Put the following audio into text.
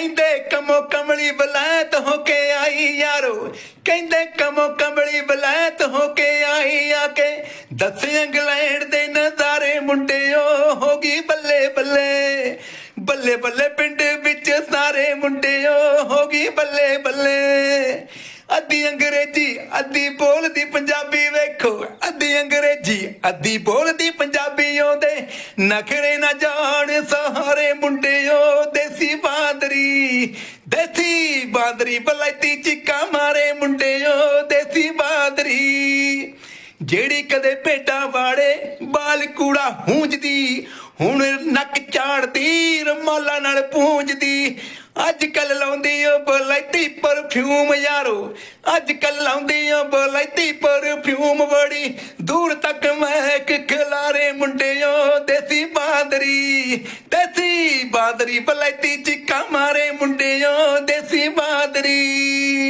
ਕਹਿੰਦੇ ਕਮੋ ਕਮਲੀ ਬਲੈਤ ਹੋ ਕੇ ਆਈ ਯਾਰੋ। ਕਹਿੰਦੇ ਕਮੋ ਕਮਲੀ ਬਲੈਤ ਹੋ ਕੇ ਆਈ ਆ ਕੇ। ਦੱਸ ਇੰਗਲੈਂਡ ਦੇ ਨਜ਼ਾਰੇ ਮੁੰਡਿਓ, ਹੋ ਗਈ ਬੱਲੇ ਬੱਲੇ। ਬੱਲੇ ਬੱਲੇ ਪਿੰਡ ਵਿੱਚ ਸਾਰੇ ਮੁੰਡਿਓ, ਹੋ ਗਈ ਬੱਲੇ ਬੱਲੇ। ਅੱਧੀ ਅੰਗਰੇਜ਼ੀ, ਅੱਧੀ ਬੋਲਦੀ ਪੰਜਾਬੀ ਵੇਖੋ। ਅੱਧੀ ਅੰਗਰੇਜ਼ੀ, ਅੱਧੀ ਬੋਲਦੀ ਪੰਜਾਬੀ ਆਉਂਦੇ ਨਖਰੇ ਨਾ ਜਾਣ ਸਹਾਰੇ ਮੁੰਡਿਓ, ਦੇਸੀ ਬਾਂਦਰੀ ਦੇਸੀ ਬਾਂਦਰੀ ਬਲੈਤੀ ਚਿੱਕਾ ਮਾਰੇ ਮੁੰਡਿਓ, ਦੇਸੀ ਬਾਂਦਰੀ। ਜਿਹੜੀ ਕਦੇ ਭੇਡਾਂ ਵਾੜੇ ਬਾਲ ਕੂੜਾ ਹੂੰਜਦੀ ਹੁਣ ਨੱਕ ਝਾੜਦੀ ਰਮਾਲਾ ਨਾਲ ਪੂੰਜਦੀ ਅੱਜ ਕੱਲ ਲਾਉਂਦੀ ਓ ਬਲੈਤੀ ਪਰਫਿਊਮ ਯਾਰੋ ਅੱਜ ਕੱਲ ਲਾਉਂਦੀ ਓ ਬਲੈਤੀ ਪਰਫਿਊਮ ਬੜੀ ਦੂਰ ਤੱਕ ਮਹਿਕ ਖਿਲਾਰੇ ਮੁੰਡੇ ਦੇਸੀ ਬਾਂਦਰੀ ਦੇਸੀ ਬਾਂਦਰੀ ਬਲੈਤੀ ਚਿੱਕਾ ਮਾਰੇ ਮੁੰਡਿਓ ਦੇਸੀ ਬਾਂਦਰੀ।